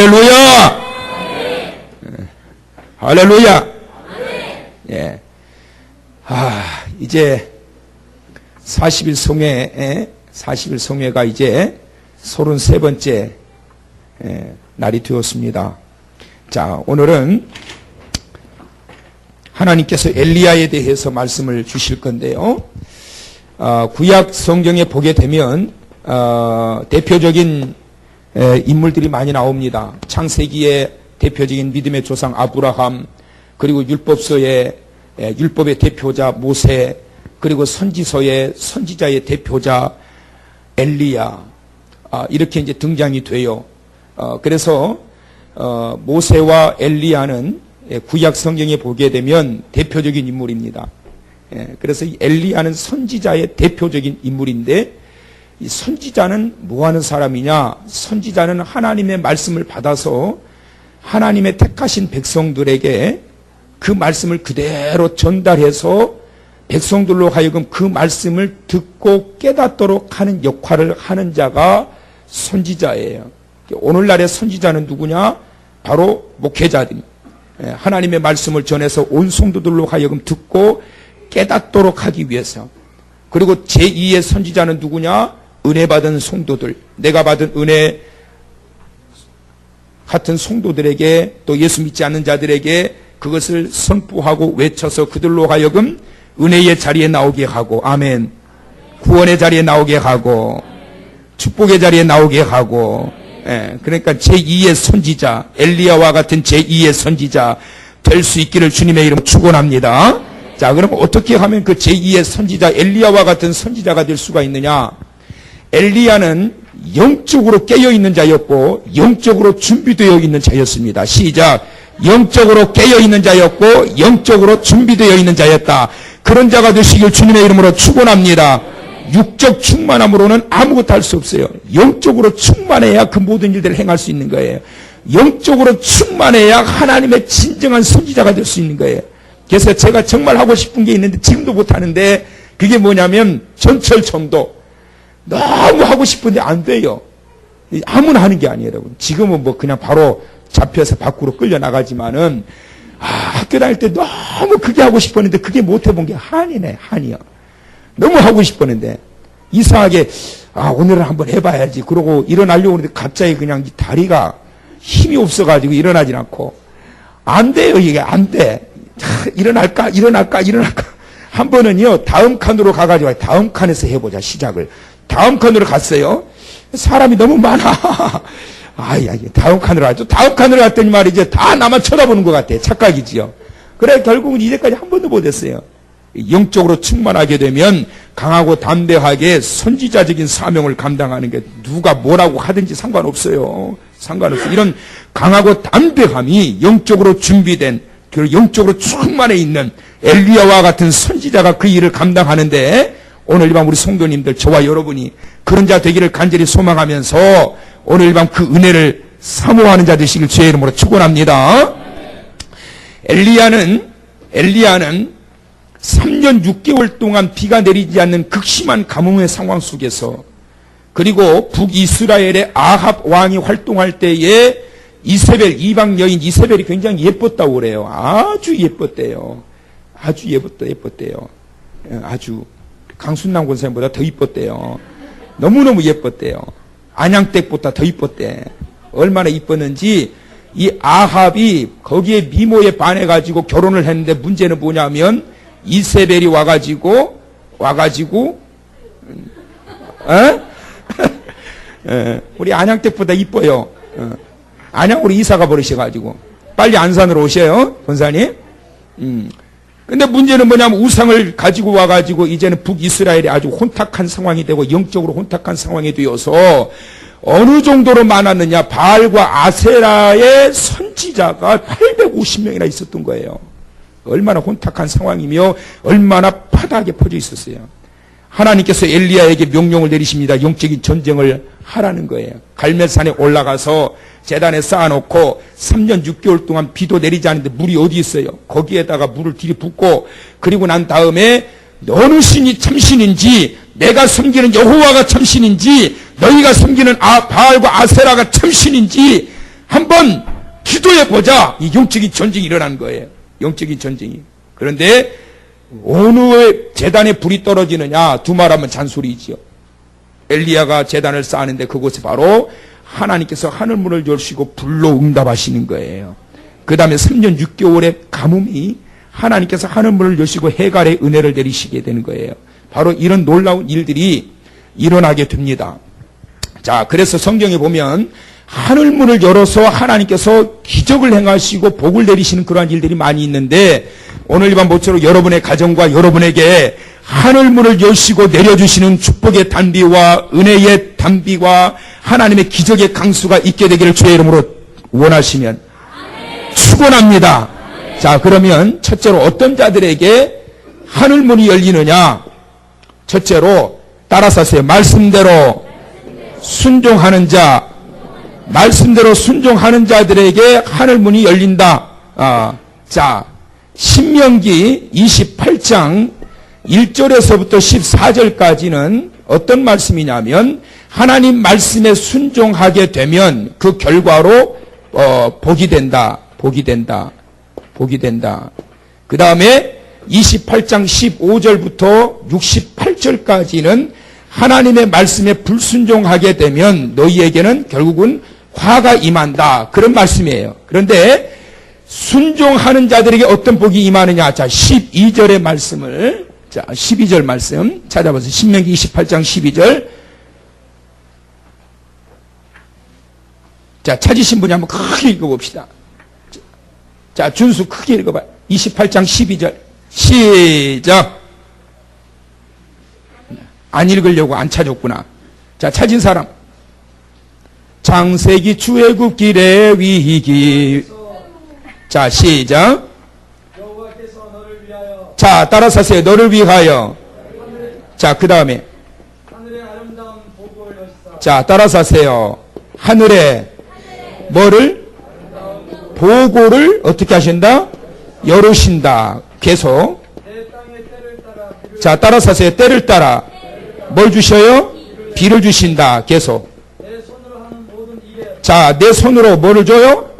할렐루야! 예. 할렐루야! 예. 아, 이제 40일 성회, 40일 성회가 이제 33번째 예, 날이 되었습니다. 자, 오늘은 하나님께서 엘리야에 대해서 말씀을 주실 건데요. 어, 구약 성경에 보게 되면 어, 대표적인 에, 인물들이 많이 나옵니다. 창세기의 대표적인 믿음의 조상 아브라함, 그리고 율법서의 에, 율법의 대표자 모세, 그리고 선지서의 선지자의 대표자 엘리야 아, 이렇게 이제 등장이 돼요. 어, 그래서 어, 모세와 엘리야는 예, 구약 성경에 보게 되면 대표적인 인물입니다. 예, 그래서 이 엘리야는 선지자의 대표적인 인물인데 이 선지자는 뭐 하는 사람이냐? 선지자는 하나님의 말씀을 받아서 하나님의 택하신 백성들에게 그 말씀을 그대로 전달해서 백성들로 하여금 그 말씀을 듣고 깨닫도록 하는 역할을 하는 자가 선지자예요. 오늘날의 선지자는 누구냐? 바로 목회자들이 예, 하나님의 말씀을 전해서 온 성도들로 하여금 듣고 깨닫도록 하기 위해서 그리고 제2의 선지자는 누구냐? 은혜 받은 성도들, 내가 받은 은혜 같은 성도들에게 또 예수 믿지 않는 자들에게 그것을 선포하고 외쳐서 그들로 하여금 은혜의 자리에 나오게 하고 아멘. 구원의 자리에 나오게 하고 축복의 자리에 나오게 하고 예, 그러니까 제2의 선지자 엘리야와 같은 제2의 선지자 될 수 있기를 주님의 이름 축원합니다. 자, 그럼 어떻게 하면 그 제2의 선지자 엘리야와 같은 선지자가 될 수가 있느냐? 엘리야는 영적으로 깨어 있는 자였고 영적으로 준비되어 있는 자였습니다. 시작. 영적으로 깨어 있는 자였고 영적으로 준비되어 있는 자였다. 그런 자가 되시길 주님의 이름으로 축원합니다. 육적 충만함으로는 아무것도 할 수 없어요. 영적으로 충만해야 그 모든 일들을 행할 수 있는 거예요. 영적으로 충만해야 하나님의 진정한 선지자가 될 수 있는 거예요. 그래서 제가 정말 하고 싶은 게 있는데 지금도 못 하는데 그게 뭐냐면 전철 정도. 너무 하고 싶은데 안 돼요. 아무나 하는 게 아니에요, 여러분. 지금은 뭐 그냥 바로 잡혀서 밖으로 끌려 나가지만은 아, 학교 다닐 때 너무 그게 하고 싶었는데 그게 못 해본 게 한이네, 한이요. 너무 하고 싶었는데 이상하게 아 오늘은 한번 해봐야지. 그러고 일어나려고 하는데 갑자기 그냥 이 다리가 힘이 없어가지고 일어나질 않고 안 돼요, 이게 안 돼. 하, 일어날까, 일어날까, 일어날까. 한 번은요 다음 칸으로 가가지고 다음 칸에서 해보자 시작을. 다음 칸으로 갔어요. 사람이 너무 많아. 아야, 다음 칸으로 가죠. 다음 칸으로 갔더니 말이죠. 다 나만 쳐다보는 것 같아. 착각이지요. 그래, 결국은 이제까지 한 번도 못했어요. 영적으로 충만하게 되면 강하고 담대하게 선지자적인 사명을 감당하는 게 누가 뭐라고 하든지 상관없어요. 상관없어요. 이런 강하고 담대함이 영적으로 준비된, 그 영적으로 충만해 있는 엘리야와 같은 선지자가 그 일을 감당하는데 오늘 이 밤 우리 성도님들 저와 여러분이 그런 자 되기를 간절히 소망하면서 오늘 이 밤 그 은혜를 사모하는 자 되시길 주의 이름으로 축원합니다. 엘리야는 엘리야는 3년 6개월 동안 비가 내리지 않는 극심한 가뭄의 상황 속에서 그리고 북이스라엘의 아합 왕이 활동할 때에 이세벨 이방 여인 이세벨이 굉장히 예뻤다고 그래요. 아주 예뻤대요. 아주 예뻤다 예뻤대요. 아주 강순남 권사님보다 더 이뻤대요. 너무너무 예뻤대요. 안양댁보다 더 이뻤대. 얼마나 이뻤는지 이 아합이 거기에 미모에 반해가지고 결혼을 했는데 문제는 뭐냐면 이세벨이 와가지고 와가지고 어? 에, 우리 안양댁보다 이뻐요. 어. 안양으로 이사가 버리셔가지고 빨리 안산으로 오셔요, 권사님. 음. 근데 문제는 뭐냐면 우상을 가지고 와가지고 이제는 북이스라엘이 아주 혼탁한 상황이 되고 영적으로 혼탁한 상황이 되어서 어느 정도로 많았느냐 바알과 아세라의 선지자가 850명이나 있었던 거예요. 얼마나 혼탁한 상황이며 얼마나 파닥에 퍼져 있었어요. 하나님께서 엘리야에게 명령을 내리십니다. 영적인 전쟁을 하라는 거예요. 갈멜산에 올라가서 재단에 쌓아놓고 3년 6개월 동안 비도 내리지 않는데 물이 어디 있어요? 거기에다가 물을 들이붓고 그리고 난 다음에 어느 신이 참신인지 내가 섬기는 여호와가 참신인지 너희가 섬기는 아, 바알과 아세라가 참신인지 한번 기도해 보자. 이 영적인 전쟁이 일어난 거예요. 영적인 전쟁이. 그런데 어느 재단에 불이 떨어지느냐 두 말하면 잔소리지요. 엘리야가 재단을 쌓는데 그곳에 바로 하나님께서 하늘문을 열시고 불로 응답하시는 거예요. 그 다음에 3년 6개월의 가뭄이 하나님께서 하늘문을 여시고 해갈의 은혜를 내리시게 되는 거예요. 바로 이런 놀라운 일들이 일어나게 됩니다. 자, 그래서 성경에 보면 하늘문을 열어서 하나님께서 기적을 행하시고 복을 내리시는 그러한 일들이 많이 있는데 오늘 이번 모처럼 여러분의 가정과 여러분에게 하늘문을 여시고 내려주시는 축복의 단비와 은혜의 단비와 하나님의 기적의 강수가 있게 되기를 주의 이름으로 원하시면 축원합니다. 자, 그러면 첫째로 어떤 자들에게 하늘문이 열리느냐? 첫째로 따라서 하세요. 말씀대로 순종하는 자, 말씀대로 순종하는 자들에게 하늘문이 열린다. 아, 자, 신명기 28장 1절에서부터 14절까지는 어떤 말씀이냐면 하나님 말씀에 순종하게 되면 그 결과로 어, 복이 된다. 복이 된다. 복이 된다. 그 다음에 28장 15절부터 68절까지는 하나님의 말씀에 불순종하게 되면 너희에게는 결국은 화가 임한다. 그런 말씀이에요. 그런데 순종하는 자들에게 어떤 복이 임하느냐. 자, 12절의 말씀을, 자, 12절 말씀 찾아보세요. 신명기 28장 12절. 자, 찾으신 분이 한번 크게 읽어봅시다. 자, 준수 크게 읽어봐. 28장 12절. 시작. 안 읽으려고 안 찾았구나. 자, 찾은 사람. 장세기 출애굽 길의 위기. 자, 시작. 여호와께서 너를 위하여 자, 따라서 하세요. 너를 위하여. 자, 그 다음에. 자, 따라서 하세요. 하늘에 뭐를? 보고를 어떻게 하신다? 열으신다. 계속. 자, 따라서 하세요. 때를 따라. 뭘 주셔요? 비를 주신다. 계속. 자, 내 손으로 뭐를 줘요?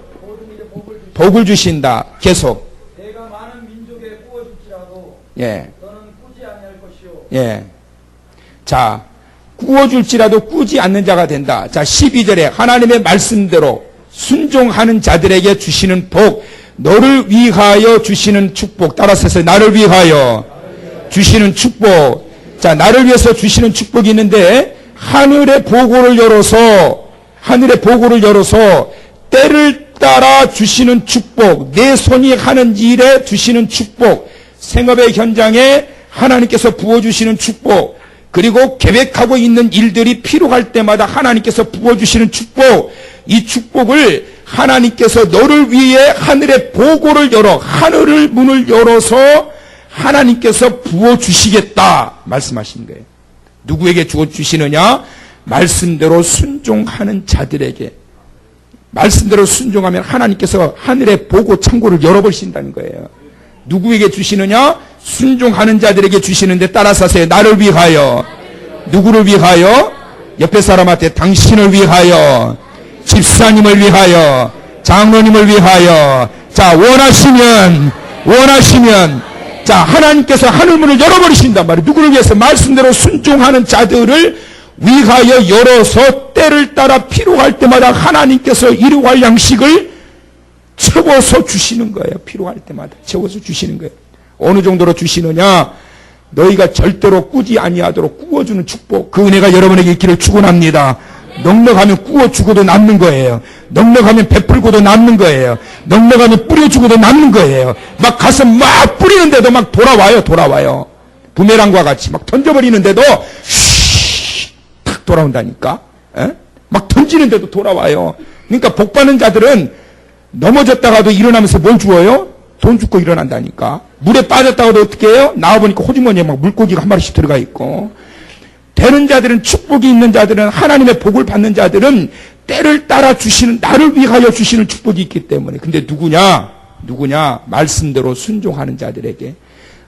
복을 주신다. 계속. 내가 많은 민족에 구워줄지라도 예, 예. 자, 구워줄지라도 꾸지 않는 자가 된다. 자, 12절에 하나님의 말씀대로 순종하는 자들에게 주시는 복, 너를 위하여 주시는 축복. 따라서 해서 나를 위하여 주시는 축복. 자, 나를 위해서 주시는 축복이 있는데, 하늘의 보고를 열어서, 하늘의 보고를 열어서, 때를 따라 주시는 축복, 내 손이 하는 일에 주시는 축복, 생업의 현장에 하나님께서 부어주시는 축복, 그리고 계획하고 있는 일들이 필요할 때마다 하나님께서 부어주시는 축복, 이 축복을 하나님께서 너를 위해 하늘의 보고를 열어, 하늘을 문을 열어서 하나님께서 부어주시겠다 말씀하신 거예요. 누구에게 주어주시느냐? 말씀대로 순종하는 자들에게. 말씀대로 순종하면 하나님께서 하늘의 보고 창고를 열어버리신다는 거예요. 누구에게 주시느냐? 순종하는 자들에게 주시는데 따라서 하세요. 나를 위하여. 누구를 위하여? 옆에 사람한테 당신을 위하여. 집사님을 위하여. 장로님을 위하여. 자, 원하시면, 원하시면, 자, 하나님께서 하늘문을 열어버리신단 말이에요. 누구를 위해서 말씀대로 순종하는 자들을 위하여 열어서 때를 따라 필요할 때마다 하나님께서 일용할 양식을 채워서 주시는 거예요. 필요할 때마다 채워서 주시는 거예요. 어느 정도로 주시느냐? 너희가 절대로 꾸지 아니하도록 꾸어주는 축복. 그 은혜가 여러분에게 있기를 축원합니다. 넉넉하면 꾸어 주고도 남는 거예요. 넉넉하면 베풀고도 남는 거예요. 넉넉하면 뿌려주고도 남는 거예요. 막 가서 막 뿌리는데도 막 돌아와요. 돌아와요. 부메랑과 같이 막 던져버리는데도 탁 돌아온다니까. 에? 막 던지는데도 돌아와요. 그러니까 복 받는 자들은 넘어졌다가도 일어나면서 뭘 주어요? 돈 주고 일어난다니까. 물에 빠졌다가도 어떻게 해요? 나와보니까 호주머니에 막 물고기가 한 마리씩 들어가 있고. 되는 자들은 축복이 있는 자들은 하나님의 복을 받는 자들은 때를 따라 주시는 나를 위하여 주시는 축복이 있기 때문에. 근데 누구냐? 누구냐? 말씀대로 순종하는 자들에게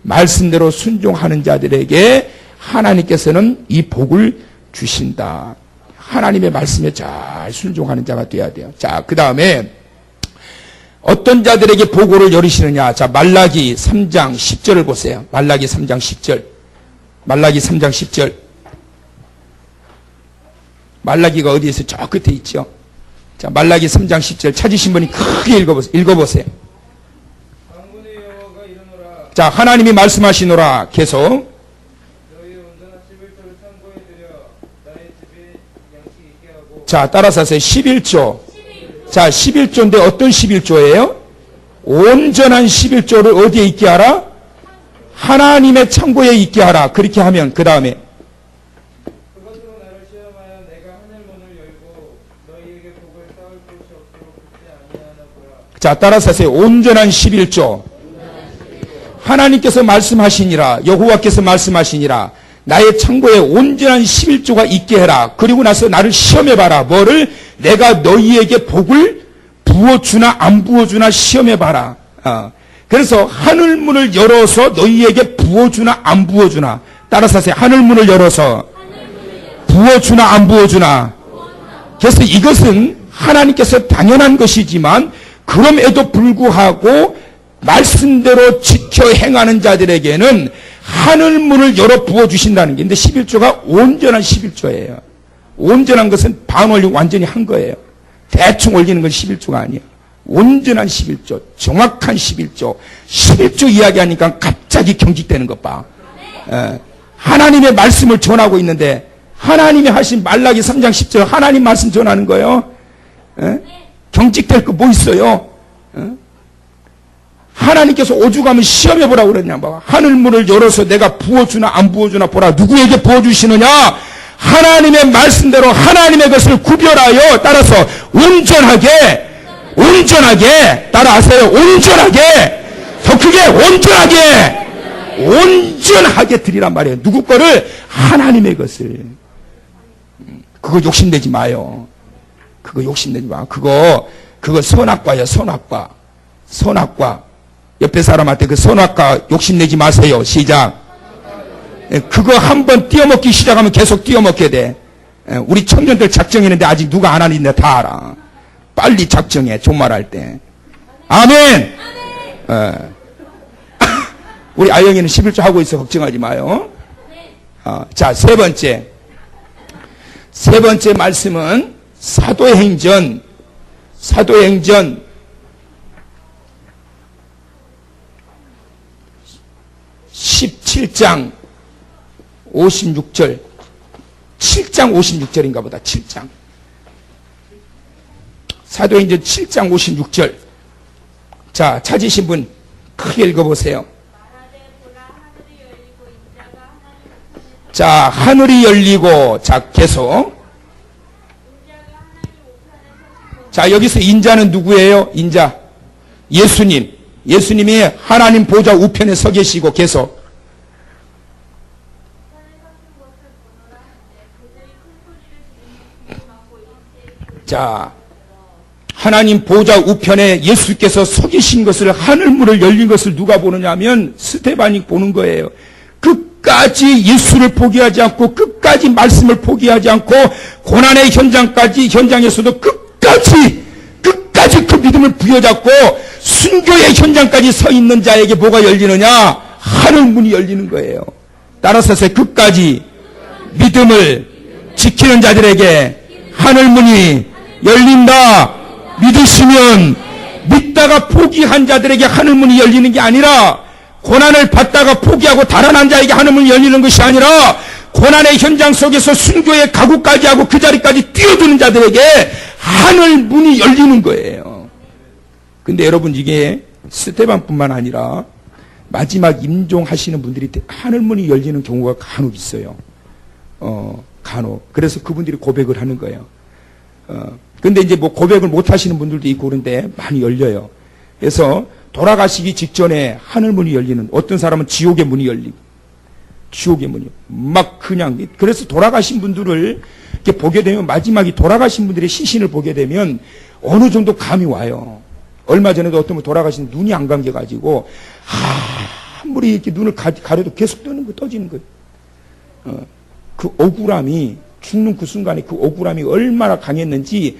말씀대로 순종하는 자들에게 하나님께서는 이 복을 주신다. 하나님의 말씀에 잘 순종하는 자가 돼야 돼요. 자, 그 다음에 어떤 자들에게 보고를 열으시느냐. 자, 말라기 3장 10절을 보세요. 말라기 3장 10절. 말라기 3장 10절. 말라기가 어디에서 저 끝에 있죠. 자, 말라기 3장 10절 찾으신 분이 크게 읽어보세요. 읽어보세요. 자, 하나님이 말씀하시노라. 계속. 너희 온전한 11조를 참고해 드려 나의 집에 양식 있게 하고 자, 따라서 하세요. 11조. 자, 11조인데 어떤 11조예요? 온전한 11조를 어디에 있게 하라? 하나님의 창고에 있게 하라. 그렇게 하면 그 다음에 자, 따라서 하세요. 온전한 11조. 하나님께서 말씀하시니라. 여호와께서 말씀하시니라. 나의 창고에 온전한 11조가 있게 해라. 그리고 나서 나를 시험해봐라. 뭐를? 내가 너희에게 복을 부어주나 안 부어주나 시험해봐라. 어. 그래서 하늘문을 열어서 너희에게 부어주나 안 부어주나. 따라서 하세요. 하늘문을 열어서 부어주나 안 부어주나. 그래서 이것은 하나님께서 당연한 것이지만 그럼에도 불구하고 말씀대로 지켜 행하는 자들에게는 하늘 문을 열어 부어 주신다는 게 근데 11조가 온전한 11조예요. 온전한 것은 반 올리고 완전히 한 거예요. 대충 올리는 건 11조가 아니에요. 온전한 11조, 정확한 11조, 11조 이야기하니까 갑자기 경직되는 것 봐. 예. 하나님의 말씀을 전하고 있는데 하나님이 하신 말라기 3장 10절 하나님 말씀 전하는 거예요. 예? 경직될 거 뭐 있어요? 예? 하나님께서 오죽하면 시험해 보라고 그랬냐 봐. 하늘문을 열어서 내가 부어주나 안 부어주나 보라. 누구에게 부어주시느냐? 하나님의 말씀대로 하나님의 것을 구별하여 따라서 온전하게 온전하게 따라하세요. 온전하게 더 크게 온전하게 온전하게 드리란 말이에요. 누구 거를 하나님의 것을 음, 그거 욕심내지 마요. 그거 욕심내지 마. 그거 그거 선악과야 선악과 선악과 옆에 사람한테 그 선악과 욕심내지 마세요. 시작. 예, 그거 한번 띄어먹기 시작하면 계속 띄어먹게 돼. 예, 우리 청년들 작정했는데 아직 누가 안 하는데 다 알아. 빨리 작정해. 종말할 때. 아멘. 예. 우리 아영이는 11조 하고 있어. 걱정하지 마요. 어, 자, 세 번째. 세 번째 말씀은 사도행전, 사도행전 17장 56절. 7장 56절인가 보다. 7장. 사도행전 7장 56절. 자, 찾으신 분 크게 하나님 우편에 자, 하늘이 열리고, 자, 계속. 자, 여기서 인자는 누구예요? 인자. 예수님. 예수님이 하나님 보좌 우편에 서 계시고 계속. 우편에 서신 것을 보노라 하는데 그들이 큰 소리를 지르며 기도하고 일제히 자, 하나님 보좌 우편에 예수께서 서 계신 것을 하늘문을 열린 것을 누가 보느냐 하면 스테반이 보는 거예요. 끝까지 예수를 포기하지 않고 끝까지 말씀을 포기하지 않고 고난의 현장까지 현장에서도 끝까지 끝까지 그 믿음을 부여잡고 순교의 현장까지 서 있는 자에게 뭐가 열리느냐? 하늘 문이 열리는 거예요. 따라서 세 끝까지 믿음을 지키는 자들에게 하늘 문이 열린다. 믿으시면 믿다가 포기한 자들에게 하늘문이 열리는 게 아니라 고난을 받다가 포기하고 달아난 자에게 하늘문이 열리는 것이 아니라 고난의 현장 속에서 순교의 가구까지 하고 그 자리까지 뛰어드는 자들에게 하늘문이 열리는 거예요. 근데 여러분 이게 스테반뿐만 아니라 마지막 임종하시는 분들이 하늘문이 열리는 경우가 간혹 있어요. 어, 간혹. 그래서 그분들이 고백을 하는 거예요. 어, 근데 이제 뭐 고백을 못 하시는 분들도 있고 그런데 많이 열려요. 그래서 돌아가시기 직전에 하늘 문이 열리는 어떤 사람은 지옥의 문이 열리고 지옥의 문이 막 그냥 그래서 돌아가신 분들을 이렇게 보게 되면 마지막에 돌아가신 분들의 시신을 보게 되면 어느 정도 감이 와요. 얼마 전에도 어떤 분 돌아가신 눈이 안 감겨 가지고 아무리 이렇게 눈을 가, 려도 계속 뜨는 거 떠지는 거예요. 어, 그 억울함이 죽는 그 순간에 그 억울함이 얼마나 강했는지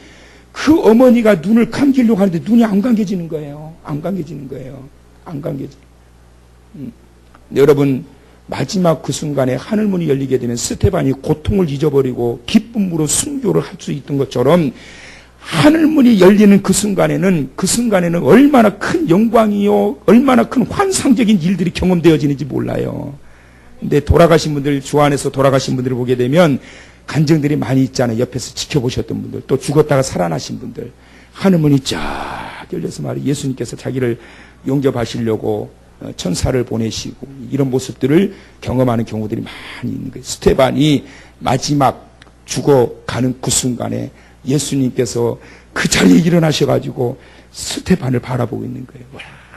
그 어머니가 눈을 감기려고 하는데 눈이 안 감겨지는 거예요. 안 감겨지는 거예요. 안 감겨지. 음. 여러분 마지막 그 순간에 하늘 문이 열리게 되면 스테반이 고통을 잊어버리고 기쁨으로 순교를 할 수 있던 것처럼 하늘 문이 열리는 그 순간에는 그 순간에는 얼마나 큰 영광이요 얼마나 큰 환상적인 일들이 경험되어지는지 몰라요. 근데 돌아가신 분들 주 안에서 돌아가신 분들을 보게 되면 간증들이 많이 있잖아요. 옆에서 지켜보셨던 분들 또 죽었다가 살아나신 분들 하늘문이 쫙 열려서 말이 예수님께서 자기를 용접하시려고 어, 천사를 보내시고 이런 모습들을 경험하는 경우들이 많이 있는 거예요. 스테반이 마지막 죽어가는 그 순간에 예수님께서 그 자리에 일어나셔가지고 스테반을 바라보고 있는 거예요.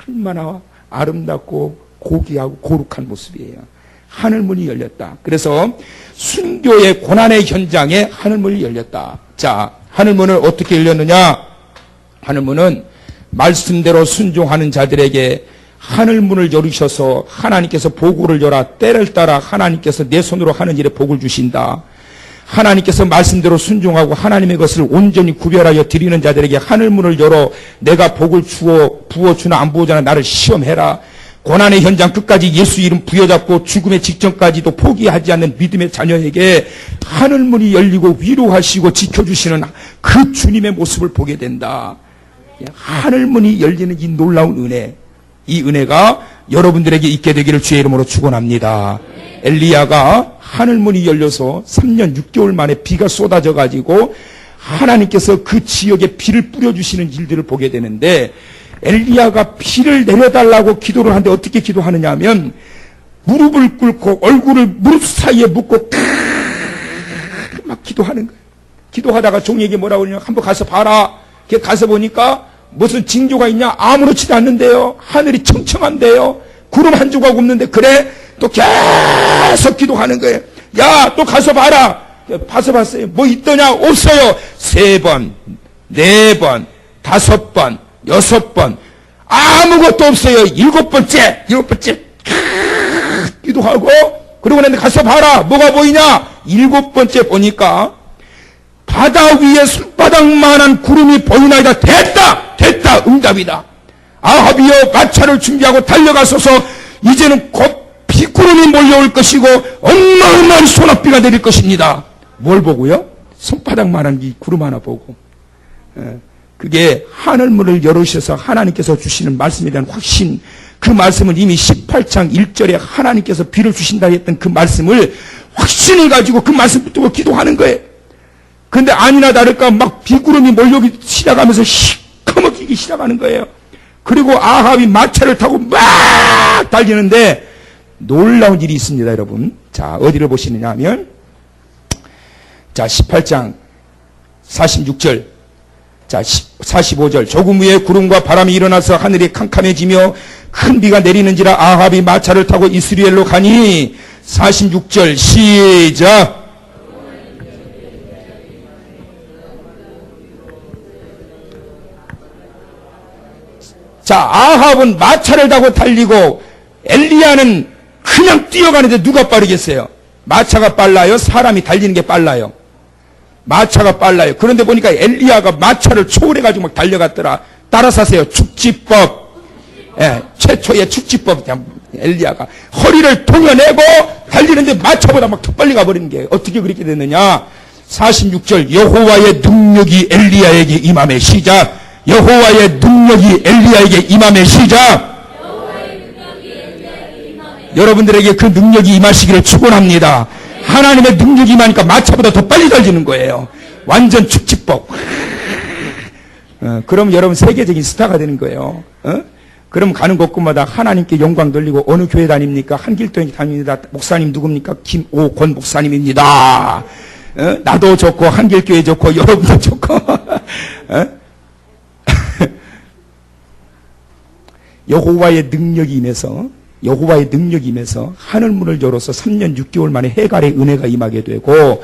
얼마나 아름답고 고귀하고 거룩한 모습이에요. 하늘문이 열렸다. 그래서 순교의 고난의 현장에 하늘문이 열렸다. 자, 하늘문을 어떻게 열렸느냐? 하늘문은 말씀대로 순종하는 자들에게 하늘문을 열으셔서 하나님께서 보고를 열어 때를 따라 하나님께서 내 손으로 하는 일에 복을 주신다. 하나님께서 말씀대로 순종하고 하나님의 것을 온전히 구별하여 드리는 자들에게 하늘문을 열어 내가 복을 주어 부어주나 안 부어주나 나를 시험해라. 고난의 현장 끝까지 예수 이름 부여잡고 죽음의 직전까지도 포기하지 않는 믿음의 자녀에게 하늘문이 열리고 위로하시고 지켜주시는 그 주님의 모습을 보게 된다. 하늘문이 열리는 이 놀라운 은혜, 이 은혜가 여러분들에게 있게 되기를 주의 이름으로 축원합니다. 엘리야가 하늘문이 열려서 3년 6개월 만에 비가 쏟아져 가지고 하나님께서 그 지역에 비를 뿌려 주시는 일들을 보게 되는데 엘리야가 비를 내려달라고 기도를 하는데 어떻게 기도하느냐 하면 무릎을 꿇고 얼굴을 무릎 사이에 묻고 막 기도하는 거예요. 기도하다가 종에게 뭐라고 그러냐 한번 가서 봐라. 걔 가서 보니까 무슨 징조가 있냐 아무렇지도 않는데요. 하늘이 청청한데요. 구름 한 조각 없는데 그래 또 계속 기도하는 거예요. 야 또 가서 봐라. 봐서 봤어요. 뭐 있더냐 없어요. 세 번, 네 번, 다섯 번, 여섯 번 아무것도 없어요. 일곱 번째, 일곱 번째 기도하고 그러고 나는데 가서 봐라. 뭐가 보이냐? 일곱 번째 보니까 바다 위에 손바닥만한 구름이 보이나이다. 됐다! 됐다! 응답이다. 아합이여 마차를 준비하고 달려가소서 이제는 곧 비구름이 몰려올 것이고 어마어마한 소낙비가 내릴 것입니다. 뭘 보고요? 손바닥만한 이 구름 하나 보고. 예, 그게 하늘문을 열으셔서 하나님께서 주시는 말씀에 대한 확신. 그 말씀은 이미 18장 1절에 하나님께서 비를 주신다 했던 그 말씀을 확신을 가지고 그 말씀 붙들고 기도하는 거예요. 근데 아니나 다를까 막 비구름이 몰려오기 시작하면서 시커멓기 시작하는 거예요. 그리고 아합이 마차를 타고 막 달리는데 놀라운 일이 있습니다, 여러분. 자, 어디를 보시느냐 하면 자, 18장 46절 자, 45절. 조금 후에 구름과 바람이 일어나서 하늘이 캄캄해지며 큰 비가 내리는지라 아합이 마차를 타고 이스라엘로 가니 46절 시작. 자, 아합은 마차를 타고 달리고 엘리야는 그냥 뛰어가는데 누가 빠르겠어요? 마차가 빨라요? 사람이 달리는 게 빨라요? 마차가 빨라요. 그런데 보니까 엘리야가 마차를 초월해가지고 막 달려갔더라. 따라서 하세요. 축지법. 예, 최초의 축지법. 엘리야가 허리를 동여내고 달리는데 마차보다 막 더 빨리 가버리는 게 어떻게 그렇게 됐느냐? 46절 여호와의 능력이 엘리야에게 임함의 시작. 여호와의 능력이 엘리야에게 임함의 시작. 여러분들에게 그 능력이 임하시기를 축원합니다. 하나님의 능력이 임하니까 마차보다 더 빨리 달리는 거예요. 완전 축지법. 어, 그럼 여러분 세계적인 스타가 되는 거예요. 어? 그럼 가는 곳곳마다 하나님께 영광 돌리고 어느 교회 다닙니까? 한길교회 다닙니다. 목사님 누굽니까? 김오권 목사님입니다. 어? 나도 좋고 한길교회 좋고 여러분도 좋고 어? 여호와의 능력이 임해서 여호와의 능력이 임해서 하늘문을 열어서 3년 6개월 만에 해갈의 은혜가 임하게 되고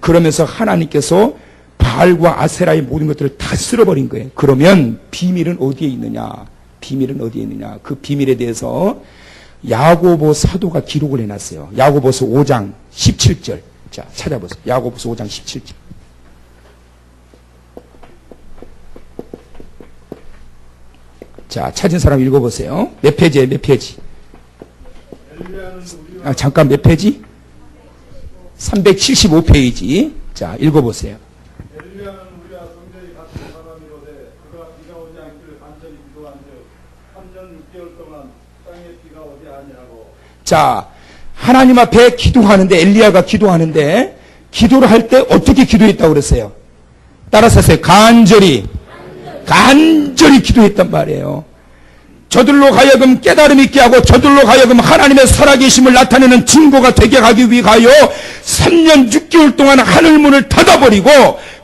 그러면서 하나님께서 바알과 아세라의 모든 것들을 다 쓸어버린 거예요. 그러면 비밀은 어디에 있느냐? 비밀은 어디에 있느냐? 그 비밀에 대해서 야고보 사도가 기록을 해놨어요. 야고보서 5장 17절. 자, 찾아보세요. 야고보서 5장 17절. 자, 찾은 사람 읽어보세요. 몇 페이지에 몇 페이지? 아, 잠깐 몇 페이지? 375페이지. 자, 읽어보세요. 엘리야는 우리와 성전이 같은 사람이로되 그가 비가 오지 않기를 간절히 기도한즉 3년 6개월 동안 땅에 비가 오지 아니하고 자, 하나님 앞에 기도하는데, 엘리야가 기도하는데, 기도를 할 때 어떻게 기도했다고 그랬어요? 따라서 하세요. 간절히, 간절히 기도했단 말이에요. 저들로 가여금 깨달음 있게 하고 저들로 가여금 하나님의 살아계심을 나타내는 증거가 되게 하기 위하여 3년 6개월 동안 하늘문을 닫아버리고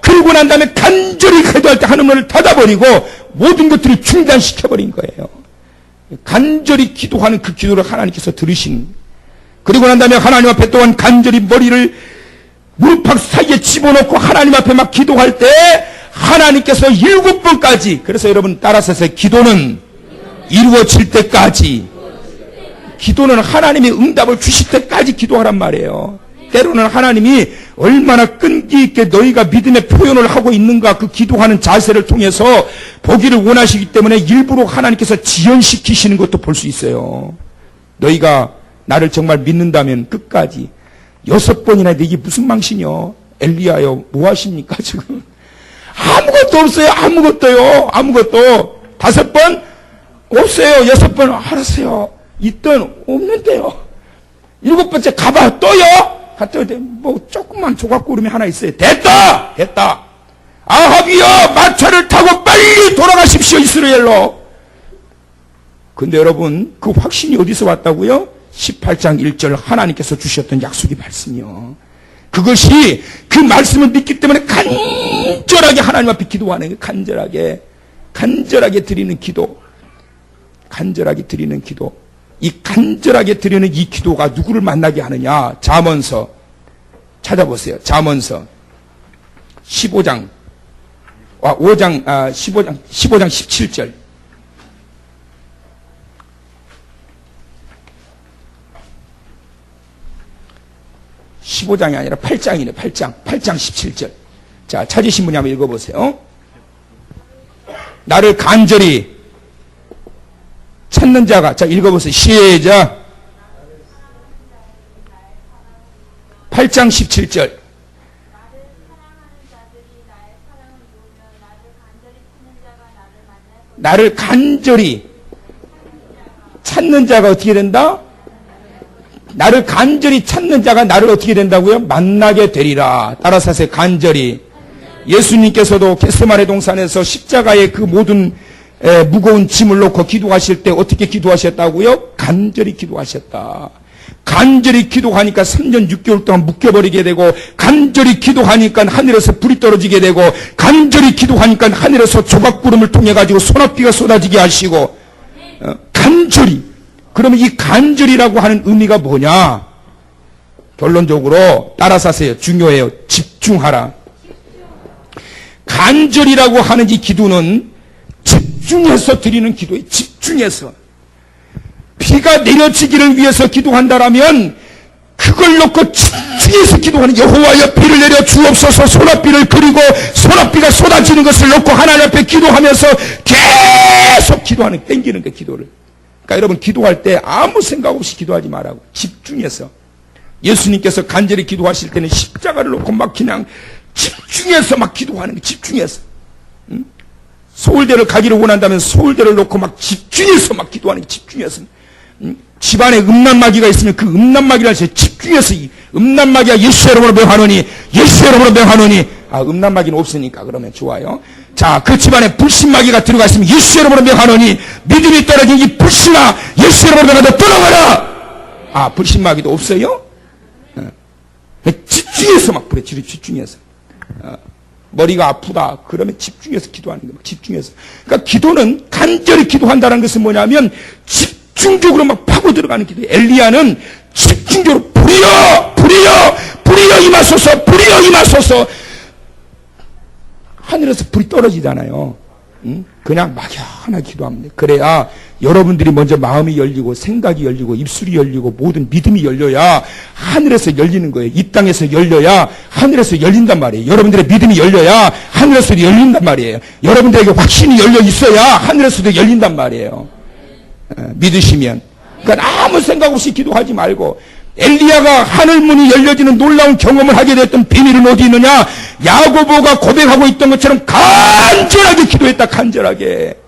그러고 난 다음에 간절히 기도할 때 하늘문을 닫아버리고 모든 것들을 중단시켜버린 거예요. 간절히 기도하는 그 기도를 하나님께서 들으신 그리고 난 다음에 하나님 앞에 또한 간절히 머리를 무릎팍 사이에 집어넣고 하나님 앞에 막 기도할 때 하나님께서 일곱 번까지 그래서 여러분 따라서. 기도는 이루어질 때까지 기도는 하나님이 응답을 주실 때까지 기도하란 말이에요. 때로는 하나님이 얼마나 끈기 있게 너희가 믿음의 표현을 하고 있는가 그 기도하는 자세를 통해서 보기를 원하시기 때문에 일부러 하나님께서 지연시키시는 것도 볼 수 있어요. 너희가 나를 정말 믿는다면 끝까지 여섯 번이나 이게 무슨 망신이요? 엘리야요, 뭐 하십니까, 지금? 아무것도 없어요, 아무것도요, 아무것도. 다섯 번? 없어요, 여섯 번, 알았어요. 있던, 없는데요. 일곱 번째 가봐, 또요? 갔더니 뭐, 조금만 조각구 름이 하나 있어요. 됐다! 됐다! 아합이여, 마차를 타고 빨리 돌아가십시오, 이스라엘로. 근데 여러분, 그 확신이 어디서 왔다고요? 18장 1절 하나님께서 주셨던 약속의 말씀이요. 그것이 그 말씀을 믿기 때문에 간절하게 하나님 앞에 기도하는 거예요. 간절하게. 간절하게 드리는 기도. 간절하게 드리는 기도. 이 간절하게 드리는 이 기도가 누구를 만나게 하느냐? 잠언서 찾아보세요. 잠언서 15장 아, 5장 아, 15장 15장 17절. 십오 장이 아니라 팔장이네팔장팔장 17절. 자, 찾으신 분이 한번 읽어보세요. 나를 간절히 찾는 자가, 자, 읽어보세요. 시작. 8장 17절. 나를 간절히 찾는 자가 어떻게 된다? 나를 간절히 찾는 자가 나를 어떻게 된다고요? 만나게 되리라. 따라서 하세요. 간절히. 예수님께서도 겟세마네 동산에서 십자가의 그 모든 에, 무거운 짐을 놓고 기도하실 때 어떻게 기도하셨다고요? 간절히 기도하셨다. 간절히 기도하니까 3년 6개월 동안 묶여버리게 되고 간절히 기도하니까 하늘에서 불이 떨어지게 되고 간절히 기도하니까 하늘에서 조각구름을 통해 가지고 소나비가 쏟아지게 하시고 어, 간절히 그러면 이 간절이라고 하는 의미가 뭐냐? 결론적으로 따라서 하세요. 중요해요. 집중하라. 간절이라고 하는 이 기도는 집중해서 드리는 기도에 집중해서 비가 내려지기를 위해서 기도한다라면 그걸 놓고 집중해서 기도하는 여호와여 비를 내려 주옵소서. 소나비를 그리고 소나비가 쏟아지는 것을 놓고 하나님 앞에 기도하면서 계속 기도하는 땡기는 그 기도를. 그러니까 여러분 기도할 때 아무 생각 없이 기도하지 말라고. 집중해서. 예수님께서 간절히 기도하실 때는 십자가를 놓고 막 그냥 집중해서 막 기도하는 거 집중해서. 응? 서울대를 가기를 원한다면 서울대를 놓고 막 집중해서 막 기도하는 거 집중해서 응? 집안에 음란마귀가 있으면 그 음란마귀를 하세요 집중해서 이 음란마귀가 예수 이름으로 명하노니 예수 이름으로 명하노니. 아 음란마귀는 없으니까 그러면 좋아요. 자 그 집안에 불신마귀가 들어가 있으면 예수 이름으로 명하노니 믿음이 떨어진 이 불신아 예수 이름으로 명하노 떠나가라! 아 불신마귀도 없어요? 집중해서 막 그래 집중해서 어, 머리가 아프다. 그러면 집중해서 기도하는 거예요. 집중해서. 그러니까 기도는 간절히 기도한다는 것은 뭐냐면 집중적으로 막 파고 들어가는 기도. 엘리야는 집중적으로 불이여 불이여 불이여 임하소서! 불이여 임하소서! 하늘에서 불이 떨어지잖아요. 응? 그냥 막연하게 돼 그래야 여러분들이 먼저 마음이 열리고 생각이 열리고 입술이 열리고 모든 믿음이 열려야 하늘에서 열리는 거예요. 이 땅에서 열려야 하늘에서 열린단 말이에요. 여러분들의 믿음이 열려야 하늘에서도 열린단 말이에요. 여러분들에게 확신이 열려 있어야 하늘에서도 열린단 말이에요. 어, 믿으시면. 그러니까 아무 생각 없이 기도하지 말고 엘리야가 하늘 문이 열려지는 놀라운 경험을 하게 됐던 비밀은 어디 있느냐? 야고보가 고백하고 있던 것처럼 간절하게 기도했다. 간절하게.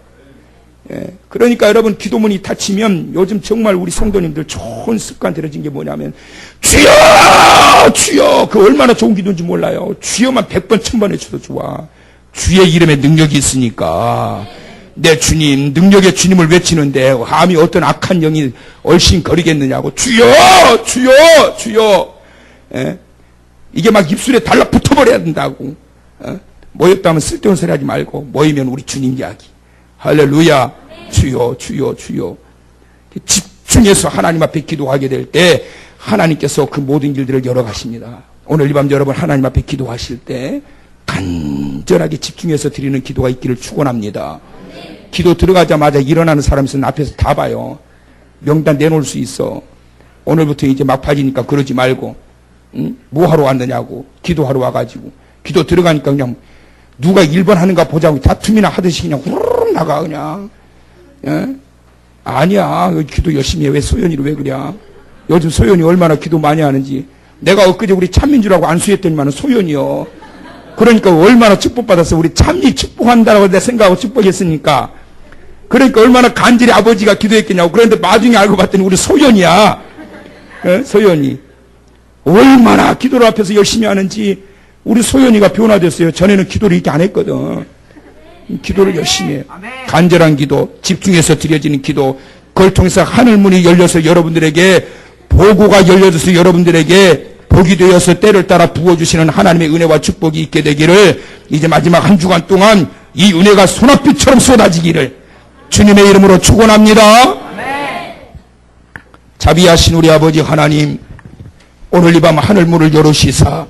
예, 그러니까 여러분 기도문이 닫히면 요즘 정말 우리 성도님들 좋은 습관 들어진 게 뭐냐면 주여! 주여! 그 얼마나 좋은 기도인지 몰라요. 주여만 백번 천번 해줘도 좋아. 주의 이름에 능력이 있으니까. 내 주님 능력의 주님을 외치는데 감히 어떤 악한 영이 얼씬 거리겠느냐고. 주여! 주여! 주여! 예? 이게 막 입술에 달라붙어 버려야 된다고. 어? 모였다면 쓸데없는 소리 하지 말고 모이면 우리 주님 이야기 할렐루야. 주여 주여 주여. 집중해서 하나님 앞에 기도하게 될 때 하나님께서 그 모든 길들을 열어가십니다. 오늘 이 밤 여러분 하나님 앞에 기도하실 때 간절하게 집중해서 드리는 기도가 있기를 축원합니다. 기도 들어가자마자 일어나는 사람이 있으면 앞에서 다 봐요. 명단 내놓을 수 있어. 오늘부터 이제 막파지니까 그러지 말고 응? 뭐 하러 왔느냐고 기도하러 와가지고. 기도 들어가니까 그냥 누가 1번 하는가 보자고 다툼이나 하듯이 그냥 후루룩 나가 그냥. 예? 아니야. 여기 기도 열심히 해. 왜 소연이를 왜 그래? 요즘 소연이 얼마나 기도 많이 하는지. 내가 엊그제 우리 참민주라고 안수했더니만 소연이요. 그러니까 얼마나 축복받았어 우리 참미 축복한다라고 내 생각하고 축복했으니까. 그러니까 얼마나 간절히 아버지가 기도했겠냐고. 그런데 나중에 알고 봤더니 우리 소연이야. 예? 소연이. 얼마나 기도를 앞에서 열심히 하는지 우리 소연이가 변화됐어요. 전에는 기도를 이렇게 안 했거든. 기도를 열심히 해요. 간절한 기도, 집중해서 드려지는 기도, 그걸 통해서 하늘 문이 열려서 여러분들에게 보고가 열려져서 여러분들에게 복이 되어서 때를 따라 부어주시는 하나님의 은혜와 축복이 있게 되기를 이제 마지막 한 주간 동안 이 은혜가 소낙비처럼 쏟아지기를 주님의 이름으로 축원합니다. 자비하신 우리 아버지 하나님 오늘 이 밤 하늘 문을 열으시사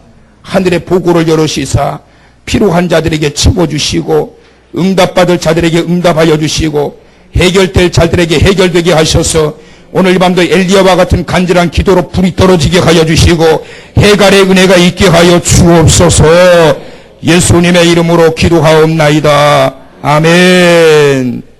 하늘의 보고를 열으시사 필요한 자들에게 채워주시고 응답받을 자들에게 응답하여 주시고 해결될 자들에게 해결되게 하셔서 오늘 이 밤도 엘리야와 같은 간절한 기도로 불이 떨어지게 하여 주시고 해갈의 은혜가 있게 하여 주옵소서. 예수님의 이름으로 기도하옵나이다. 아멘